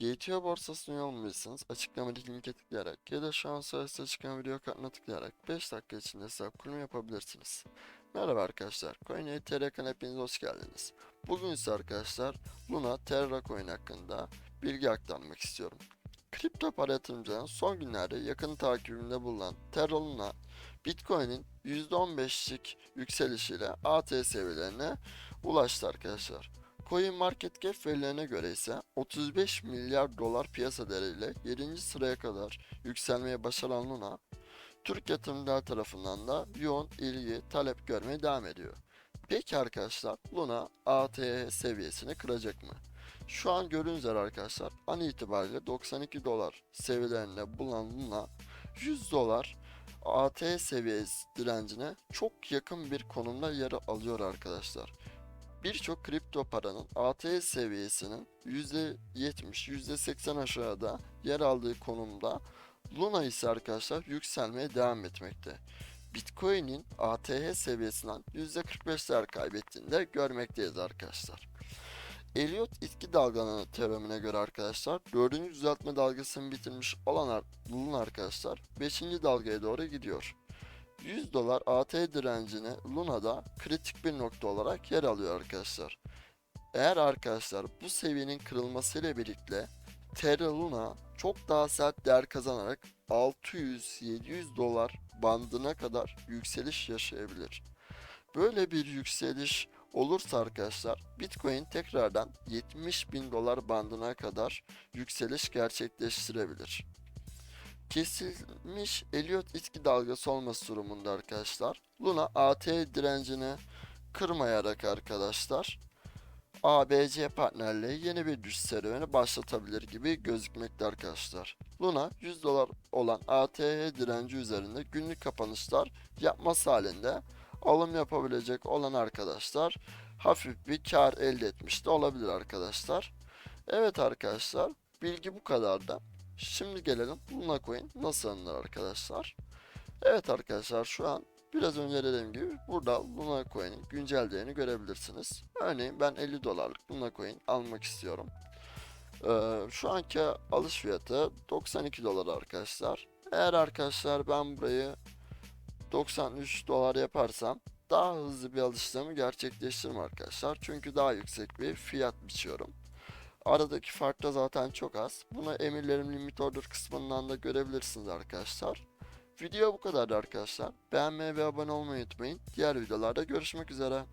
GTO borsasına üye olmalısınız. Açıklamadaki linke tıklayarak ya da şu an sırasında çıkan video kartına tıklayarak 5 dakika içinde hesap kurma yapabilirsiniz. Merhaba arkadaşlar, Coin TR kanalına hepiniz hoş geldiniz. Bugün ise arkadaşlar Luna Terra Coin hakkında bilgi aktarmak istiyorum. Kripto para yatırımcıların son günlerde yakın takibinde bulunan Terra Luna, Bitcoin'in %15'lik yükselişiyle AT seviyelerine ulaştı arkadaşlar. Coin Market Cap verilerine göre ise 35 milyar dolar piyasa değeriyle 7. sıraya kadar yükselmeye başaran Luna, Türk yatırımcılar tarafından da yoğun ilgi, talep görmeye devam ediyor. Peki arkadaşlar Luna ATH seviyesini kıracak mı? Şu an gördüğünüz üzere arkadaşlar an itibariyle 92 dolar seviyelerinde bulunan Luna 100 dolar AT seviyesi direncine çok yakın bir konumda yer alıyor arkadaşlar birçok kripto paranın ATH seviyesinin %70, %80 aşağıda yer aldığı konumda Luna ise arkadaşlar yükselmeye devam etmekte. Bitcoin'in ATH seviyesinden %45 değer kaybettiğini de görmekteyiz arkadaşlar. Elliot itki dalgalanı teoremine göre arkadaşlar 4. düzeltme dalgasını bitirmiş olan Luna arkadaşlar 5. dalgaya doğru gidiyor. 100 dolar AT direncini Luna'da kritik bir nokta olarak yer alıyor arkadaşlar. Eğer arkadaşlar bu seviyenin kırılmasıyla birlikte Terra Luna çok daha sert değer kazanarak 600-700 dolar bandına kadar yükseliş yaşayabilir. Böyle bir yükseliş olursa arkadaşlar Bitcoin tekrardan 70 bin dolar bandına kadar yükseliş gerçekleştirebilir kesilmiş Elliot itki dalgası olması durumunda arkadaşlar. Luna AT direncini kırmayarak arkadaşlar ABC partnerliği yeni bir düşüş serüveni başlatabilir gibi gözükmekte arkadaşlar. Luna 100 dolar olan ATH direnci üzerinde günlük kapanışlar yapması halinde alım yapabilecek olan arkadaşlar hafif bir kar elde etmiş de olabilir arkadaşlar. Evet arkadaşlar bilgi bu kadar da. Şimdi gelelim Luna Coin nasıl alınır arkadaşlar. Evet arkadaşlar şu an biraz önce dediğim gibi burada Luna Coin'in güncel değerini görebilirsiniz. Örneğin ben 50 dolarlık Luna Coin almak istiyorum. Ee, şu anki alış fiyatı 92 dolar arkadaşlar. Eğer arkadaşlar ben burayı 93 dolar yaparsam daha hızlı bir alışlarımı gerçekleştiririm arkadaşlar. Çünkü daha yüksek bir fiyat biçiyorum. Aradaki fark da zaten çok az. Bunu emirlerim limit order kısmından da görebilirsiniz arkadaşlar. Video bu kadar arkadaşlar. Beğenmeyi ve abone olmayı unutmayın. Diğer videolarda görüşmek üzere.